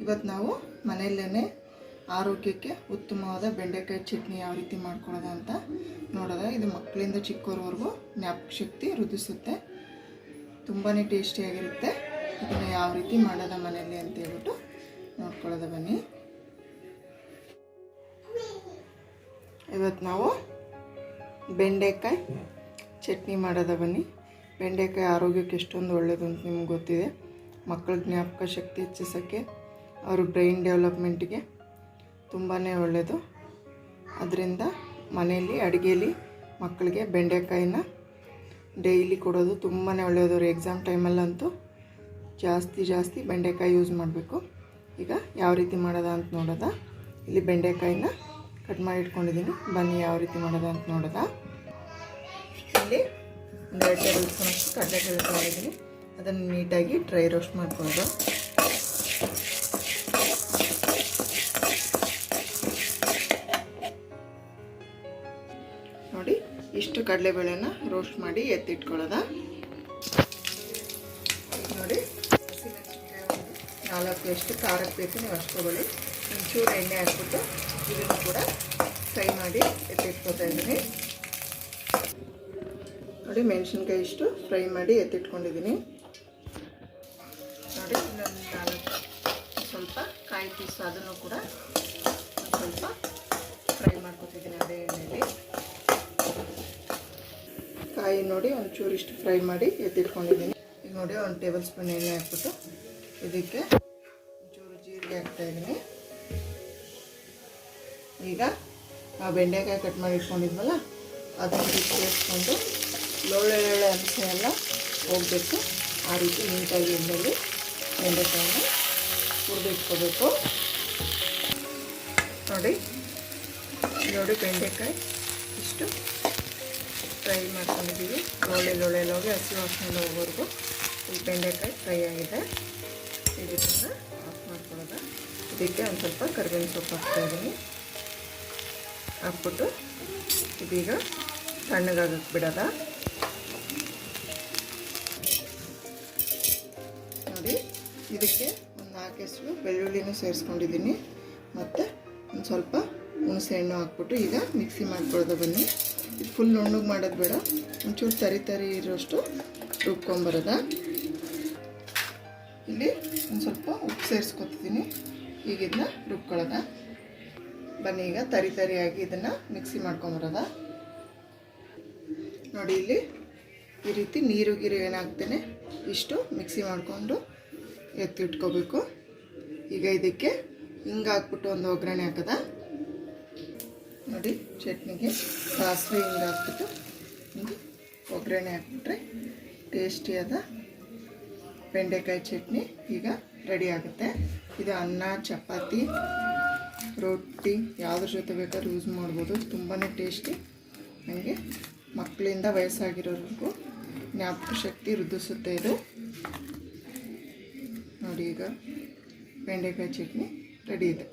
ಇವತ್ತು ನಾವು ಮನೆಯಲ್ಲೇ ಆರೋಗ್ಯಕ್ಕೆ ಉತ್ತಮವಾದ ಬೆಂಡೆಕಾಯಿ ಚಟ್ನಿ ಯಾವ ರೀತಿ ಮಾಡ್ಕೊಳ್ಳೋದು ಅಂತ ನೋಡೋದ. ಇದು ಮಕ್ಕಳಿಂದ ಚಿಕ್ಕವರವರೆಗೂ ಜ್ಞಾಪಕ ಶಕ್ತಿ ವೃದ್ಧಿಸುತ್ತೆ. ತುಂಬಾ ಟೇಸ್ಟಿಯಾಗಿರುತ್ತೆ ಇದನ್ನು ಯಾವ ರೀತಿ ಮಾಡೋದ ಮನೆಯಲ್ಲಿ ಅಂತ ಹೇಳ್ಬಿಟ್ಟು ನೋಡ್ಕೊಳ್ಳೋದ ಬನ್ನಿ. ಇವತ್ತು ನಾವು ಬೆಂಡೆಕಾಯಿ ಚಟ್ನಿ ಮಾಡೋದ ಬನ್ನಿ. ಬೆಂಡೆಕಾಯಿ ಆರೋಗ್ಯಕ್ಕೆ ಎಷ್ಟೊಂದು ಒಳ್ಳೆಯದು ಅಂತ ನಿಮ್ಗೆ ಗೊತ್ತಿದೆ. ಮಕ್ಕಳ ಜ್ಞಾಪಕ ಶಕ್ತಿ ಹೆಚ್ಚಿಸೋಕ್ಕೆ ಅವ್ರ ಬ್ರೈನ್ ಡೆವಲಪ್ಮೆಂಟಿಗೆ ತುಂಬಾ ಒಳ್ಳೆಯದು ಅದರಿಂದ ಮನೆಯಲ್ಲಿ, ಅಡುಗೆಯಲ್ಲಿ ಮಕ್ಕಳಿಗೆ ಬೆಂಡೆಕಾಯಿನ ಡೈಲಿ ಕೊಡೋದು ತುಂಬಾ ಒಳ್ಳೆಯದು ಅವ್ರ ಎಕ್ಸಾಮ್ ಟೈಮಲ್ಲಂತೂ ಜಾಸ್ತಿ ಜಾಸ್ತಿ ಬೆಂಡೆಕಾಯಿ ಯೂಸ್ ಮಾಡಬೇಕು. ಈಗ ಯಾವ ರೀತಿ ಮಾಡೋದ ಅಂತ ನೋಡೋದ. ಇಲ್ಲಿ ಬೆಂಡೆಕಾಯಿನ ಕಟ್ ಮಾಡಿ ಇಟ್ಕೊಂಡಿದ್ದೀನಿ ಬನ್ನಿ ಯಾವ ರೀತಿ ಮಾಡೋದ ಅಂತ ನೋಡೋದ. ಇಲ್ಲಿ ಒಂದು ಎರಡು ಟೇಬಲ್ ಸ್ಪೂನಷ್ಟು ಕಡಲೆಕಾಯಿ ತೊಗೊಂಡಿದ್ದೀನಿ ಅದನ್ನು ನೀಟಾಗಿ ಡ್ರೈ ರೋಸ್ಟ್ ಮಾಡ್ಕೊಳ್ಳೋದು ನೋಡಿ ಇಷ್ಟು ಕಡಲೆಬೇಳೆನ ರೋಸ್ಟ್ ಮಾಡಿ ಎತ್ತಿಟ್ಕೊಳ್ಳೋದ. ನೋಡಿ, ನಾಲ್ಕು ಎಷ್ಟು ಖಾರಕ್ಕೆ ಬೇಕು, ನೀವು ತಗೊಳ್ಳಿ ಒಂಚೂರು ಎಣ್ಣೆ ಹಾಕ್ಬಿಟ್ಟು ಇದನ್ನು ಕೂಡ ಫ್ರೈ ಮಾಡಿ ಎತ್ತಿಟ್ಕೊತಾ ಇದ್ದೀನಿ. ನೋಡಿ, ಮೆಣಸಿನ್ಕಾಯಿ ಇಷ್ಟು ಫ್ರೈ ಮಾಡಿ ಎತ್ತಿಟ್ಕೊಂಡಿದ್ದೀನಿ. ನೋಡಿ ಸ್ವಲ್ಪ ಕಾಯಿ ಪೀಸು ಅದನ್ನು ಕೂಡ ಸ್ವಲ್ಪ ಫ್ರೈ ಮಾಡ್ಕೊತಿದ್ದೀನಿ ಅದೇ ಎಣ್ಣೆಯಲ್ಲಿ ಕಾಯಿ ನೋಡಿ ಒಂಚೂರು ಇಷ್ಟು ಫ್ರೈ ಮಾಡಿ ಎತ್ತಿಟ್ಕೊಂಡಿದ್ದೀನಿ. ಈಗ ನೋಡಿ ಒಂದು ಟೇಬಲ್ ಸ್ಪೂನ್ ಎಣ್ಣೆ ಹಾಕ್ಬಿಟ್ಟು ಇದಕ್ಕೆ ಒಂಚೂರು ಜೀರಿಗೆ ಹಾಕ್ತಾ ಇದ್ದೀನಿ. ಈಗ ಆ ಬೆಂಡೆಕಾಯಿ ಕಟ್ ಮಾಡಿ ಇಟ್ಕೊಂಡಿದ್ವಲ್ಲ, ಅದನ್ನು ಸೇರಿಸ್ಕೊಂಡು ಲೋಳೆಳೆ ಅಂಶ ಎಲ್ಲ ಹೋಗಬೇಕು. ಆ ರೀತಿ ನೀಟಾಗಿ ಎಣ್ಣೆಯಲ್ಲಿ ಬೆಂಡೆಕಾಯಿನ ಹುರಿದಿಟ್ಕೋಬೇಕು. ನೋಡಿ ನೋಡಿ ಬೆಂಡೆಕಾಯಿ ಇಷ್ಟು ಫ್ರೈ ಮಾಡ್ಕೊಂಡಿದ್ದೀವಿ. ಲೋಳೆ ಲೋಳೆ ಹಸಿ ವಾಸನೆ ಹೋಗೋವರೆಗೂ ಈ ಬೆಂಡೆಕಾಯಿ ಫ್ರೈ ಆಗಿದೆ. ಇದನ್ನು ಆಫ್ ಮಾಡ್ಕೊಳ್ಳೋದು. ಇದಕ್ಕೆ ಒಂದು ಸ್ವಲ್ಪ ಕರ್ಬೇವಿನ ಸೊಪ್ಪು ಹಾಕ್ತಾಯಿದ್ದೀನಿ ಹಾಕ್ಬಿಟ್ಟು ಇದೀಗ ತಣ್ಣಗಾಗಕ್ಕೆ ಬಿಡೋದ. ನೋಡಿ, ಇದಕ್ಕೆ ಒಂದು ನಾಲ್ಕು ಹೆಸರು ಬೆಳ್ಳುಳ್ಳಿನೂ ಸೇರಿಸ್ಕೊಂಡಿದ್ದೀನಿ. ಮತ್ತು ಒಂದು ಸ್ವಲ್ಪ ಹುಣಸೆ ಹಣ್ಣು ಹಾಕ್ಬಿಟ್ಟು ಈಗ ಮಿಕ್ಸಿ ಮಾಡ್ಕೊಳ್ಳೋದು ಬನ್ನಿ. ಇದು ಫುಲ್ ನುಣ್ಣಗೆ ಮಾಡೋದು ಬೇಡ. ಒಂಚೂರು ತರಿ ತರಿ ಇರೋಷ್ಟು ರುಬ್ಕೊಂಬರೋದ? ಇಲ್ಲಿ ಒಂದು ಸ್ವಲ್ಪ ಉಪ್ಪು ಸೇರಿಸ್ಕೊತಿದ್ದೀನಿ ಈಗ ಇದನ್ನ ರುಬ್ಕೊಳ್ಳೋದ? ಬನ್ನಿ, ಈಗ ತರಿ ತರಿಯಾಗಿ ಇದನ್ನು ಮಿಕ್ಸಿ ಮಾಡ್ಕೊಂಬರೋದ? ನೋಡಿ, ಇಲ್ಲಿ ಈ ರೀತಿ ನೀರು ಗಿರು ಏನಾಗ್ತೇನೆ, ಇಷ್ಟು ಮಿಕ್ಸಿ ಮಾಡಿಕೊಂಡು ಎತ್ತಿಟ್ಕೋಬೇಕು. ಈಗ ಇದಕ್ಕೆ ಹಿಂಗೆ ಹಾಕ್ಬಿಟ್ಟು ಒಂದು ಒಗ್ಗರಣೆ ಹಾಕದ? ನೋಡಿ, ಚಟ್ನಿಗೆ ಸಾಸಿವೆ ಹಿಂಗೆ ಹಾಕ್ಬಿಟ್ಟು ಒಂದು ಒಗ್ಗರಣೆ ಹಾಕ್ಬಿಟ್ರೆ ಟೇಸ್ಟಿಯಾದ ಬೆಂಡೆಕಾಯಿ ಚಟ್ನಿ ಈಗ ರೆಡಿ ಆಗುತ್ತೆ. ಇದು ಅನ್ನ, ಚಪಾತಿ, ರೊಟ್ಟಿ ಯಾವುದ್ರ ಜೊತೆ ಬೇಕಾದ್ರೂ ಯೂಸ್ ಮಾಡ್ಬೋದು. ತುಂಬಾ ಟೇಸ್ಟಿ. ನನಗೆ ಮಕ್ಕಳಿಂದ ವಯಸ್ಸಾಗಿರೋರಿಗೂ ಜ್ಞಾಪಕ ಶಕ್ತಿ ವೃದ್ಧಿಸುತ್ತೆ ಇದು. ನೋಡಿ ಈಗ ಬೆಂಡೆಕಾಯಿ ಚಟ್ನಿ ರೆಡಿ ಇದೆ.